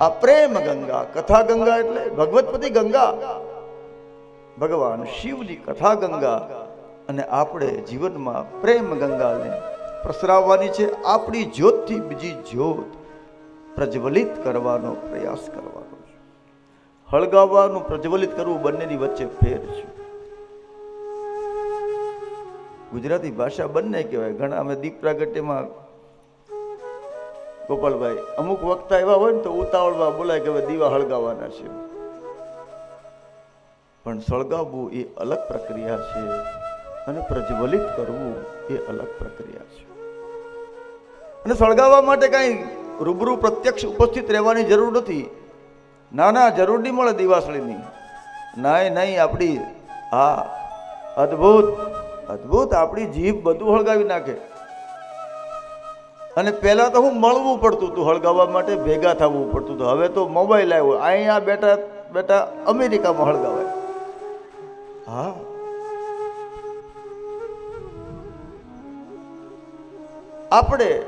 આ પ્રેમ ગંગા, કથા ગંગા એટલે ભગવતપતિ ગંગા. ભગવાન શિવની કથા ગંગા. અને આપણે જીવનમાં પ્રેમ ગંગાને પ્રસરાવવાની છે, આપણી જ્યોતથી બીજી જ્યોત પ્રજ્વલિત કરવાનો પ્રયાસ કરવાનો છે. હળગાવવાનું, પ્રજ્વલિત કરવું બંનેની વચ્ચે ફેર છે. ગુજરાતી ભાષા બંને કહેવાય. ઘણા અમે દીપ પ્રાગટ્યમાં ગોપાલભાઈ, અમુક વક્તા એવા હોય ને તો ઉતાવળમાં બોલાય કે હવે દીવા હળગાવવાના છે. પણ સળગાવવું એ અલગ પ્રક્રિયા છે અને પ્રજ્વલિત કરવું એ અલગ પ્રક્રિયા છે. અને સળગાવવા માટે કાંઈ રૂબરૂ પ્રત્યક્ષ ઉપસ્થિત રહેવાની જરૂર નથી. ના ના જરૂર નહીં મળે દિવાસળીની. નાય નહીં આપણી હા અદ્ભુત અદ્ભુત આપણી જીભ બધું હળગાવી નાખે. અને પહેલાં તો હું મળવું પડતું હતું, હળગાવવા માટે ભેગા થવું પડતું હતું. હવે તો મોબાઈલ આવ્યો. અહીંયા બેઠા બેઠા અમેરિકામાં હળગાવાય. હા. આપણે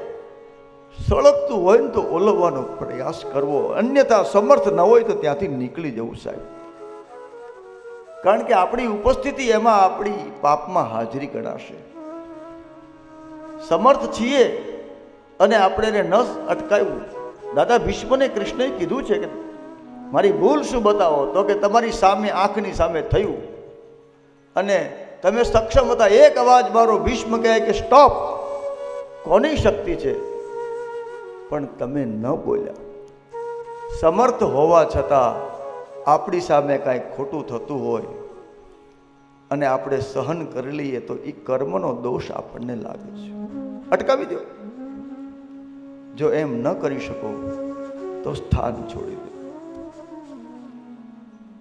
સળગતું હોય ને તો ઓલવવાનો પ્રયાસ કરવો. અન્યથા સમર્થ ન હોય તો ત્યાંથી નીકળી જવું સાહેબ. કારણ કે આપણી ઉપસ્થિતિ એમાં આપણી પાપમાં હાજરી ગણાશે. સમર્થ છીએ અને આપણે એને ન અટકાવ્યું. દાદા ભીષ્મને કૃષ્ણએ કીધું છે કે મારી ભૂલ શું બતાવો? તો કે તમારી સામે આંખની સામે થયું. અને તમે સક્ષમ હતા. એક અવાજ મારો ભીષ્મ કહે કે સ્ટોપ! કોની શક્તિ છે? પણ તમે ન બોલ્યા. સમર્થ હોવા છતાં આપણી સામે કાંઈ ખોટું થતું હોય અને આપણે સહન કરી લઈએ તો એ કર્મનો દોષ આપણને લાગે છે. અટકાવી દો. જો એમ ન કરી શકો તો સ્થાન છોડી દો.